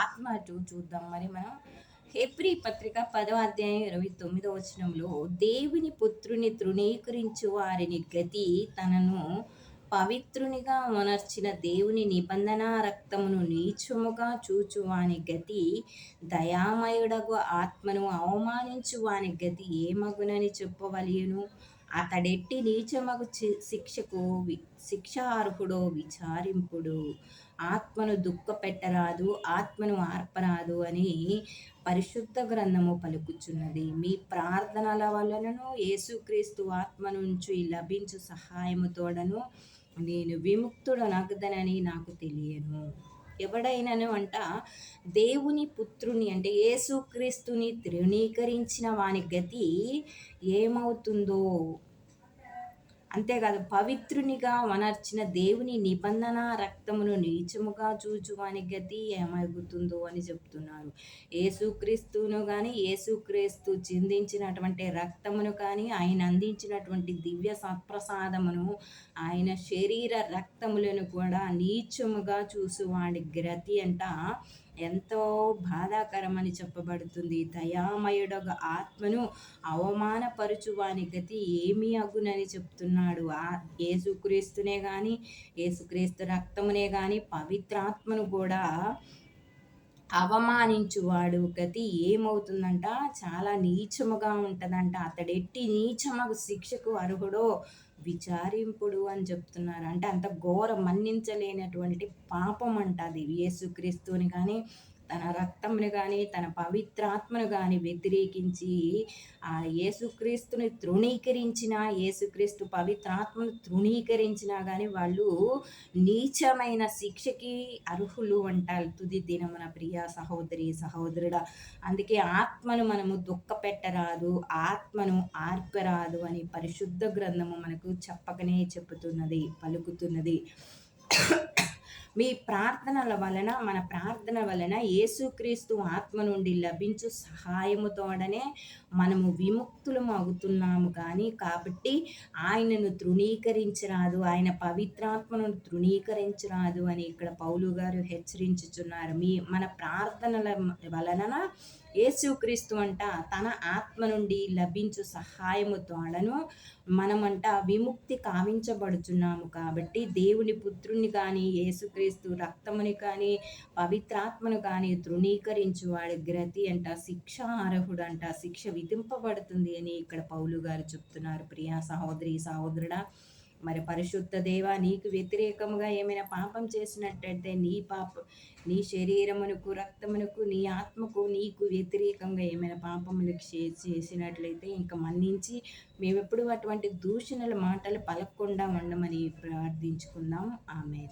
ఆత్మ చూద్దాం. మరి మనం హెబ్రి పత్రిక పదవ అధ్యాయం ఇరవై తొమ్మిదో వచనంలో దేవుని పుత్రుని తృణీకరించు వారిని గతి తనను పవిత్రునిగా మొనర్చిన దేవుని నిబంధన రక్తమును నీచముగా చూచువాని గతి దయామయుడగు ఆత్మను అవమానించు వాని గతి ఏమగునని చెప్పవలయను? అతడెట్టి నీచమగు శిక్షకు శిక్షార్హుడో విచారింపుడు. ఆత్మను దుఃఖ పెట్టరాదు ఆత్మను ఆర్పరాదు అని పరిశుద్ధ గ్రంథము పలుకుచున్నది. మీ ప్రార్థనల వలనను యేసుక్రీస్తు ఆత్మ నుంచి లభించు సహాయముతోడను నేను విముక్తుడనగదనని నాకు తెలియను. ఎవడైనను అంట దేవుని పుత్రుని అంటే యేసుక్రీస్తుని తృణీకరించిన వాని గతి ఏమవుతుందో అంతేకాదు పవిత్రునిగా వనర్చిన దేవుని నిబంధన రక్తమును నీచముగా చూచువాని గతి ఏమగుతుందో అని చెప్తున్నారు. ఏసుక్రీస్తును కానీ ఏసుక్రీస్తు చిందించినటువంటి రక్తమును కానీ ఆయన అందించినటువంటి దివ్య సత్ప్రసాదమును ఆయన శరీర రక్తములను కూడా నీచముగా చూసువాడి గతి అంట ఎంతో బాధాకరమని చెప్పబడుతుంది. దయామయుడొక ఆత్మను అవమానపరుచువాని గతి ఏమి అగునని ఉన్నాడు ఆ ఏసుక్రీస్తునే కానీ ఏసుక్రీస్తు రక్తమునే కానీ పవిత్రాత్మను కూడా అవమానించువాడు. గతి ఏమవుతుందంట? చాలా నీచముగా ఉంటుందంట. అతడెట్టి నీచమగు శిక్షకు అర్హుడో విచారింపుడు అని చెప్తున్నారు అంటే అంత ఘోర మన్నించలేనటువంటి పాపం అంట అది యేసుక్రీస్తుని కానీ తన రక్తంను కానీ తన పవిత్రాత్మను కానీ వ్యతిరేకించి ఆ యేసుక్రీస్తుని తృణీకరించిన యేసుక్రీస్తు పవిత్రాత్మను తృణీకరించినా కానీ వాళ్ళు నీచమైన శిక్షకి అర్హులు అంటారు. తుది దినమున ప్రియ సహోదరి సహోదరుడ అందుకే ఆత్మను మనము దుఃఖ పెట్టరాదు ఆత్మను ఆర్పరాదు అని పరిశుద్ధ గ్రంథము మనకు చెప్పకనే చెప్పుతున్నది పలుకుతున్నది. మీ ప్రార్థనల వలన మన ప్రార్థన వలన యేసుక్రీస్తు ఆత్మ నుండి లభించు సహాయముతోడనే మనము విముక్తులం అవుతున్నాము కానీ కాబట్టి ఆయనను తృణీకరించరాదు ఆయన పవిత్రాత్మను తృణీకరించరాదు అని ఇక్కడ పౌలు గారు హెచ్చరించుచున్నారు. మీ మన ప్రార్థనల వలన యేసుక్రీస్తు అంట తన ఆత్మ నుండి లభించు సహాయము తోడను మనమంట విముక్తి కావించబడుచున్నాము. కాబట్టి దేవుని పుత్రుని కానీ యేసుక్రీస్తు రక్తముని కానీ పవిత్రాత్మను కానీ తృణీకరించు వాడి గ్రతి అంట శిక్ష అర్హుడు అంట శిక్ష విధింపబడుతుంది అని ఇక్కడ పౌలు గారు చెప్తున్నారు. ప్రియా సహోదరి సహోదరుడా మరి పరిశుద్ధ దేవ నీకు వ్యతిరేకముగా ఏమైనా పాపం చేసినట్టయితే నీ పాప నీ శరీరమునకు రక్తమునకు నీ ఆత్మకు నీకు వ్యతిరేకంగా ఏమైనా పాపములు చేసినట్లయితే ఇంకా మన్నించి మేమెప్పుడు అటువంటి దూషణల మాటలు పలకకుండా ఉండమని ప్రార్థించుకుందాం. ఆమె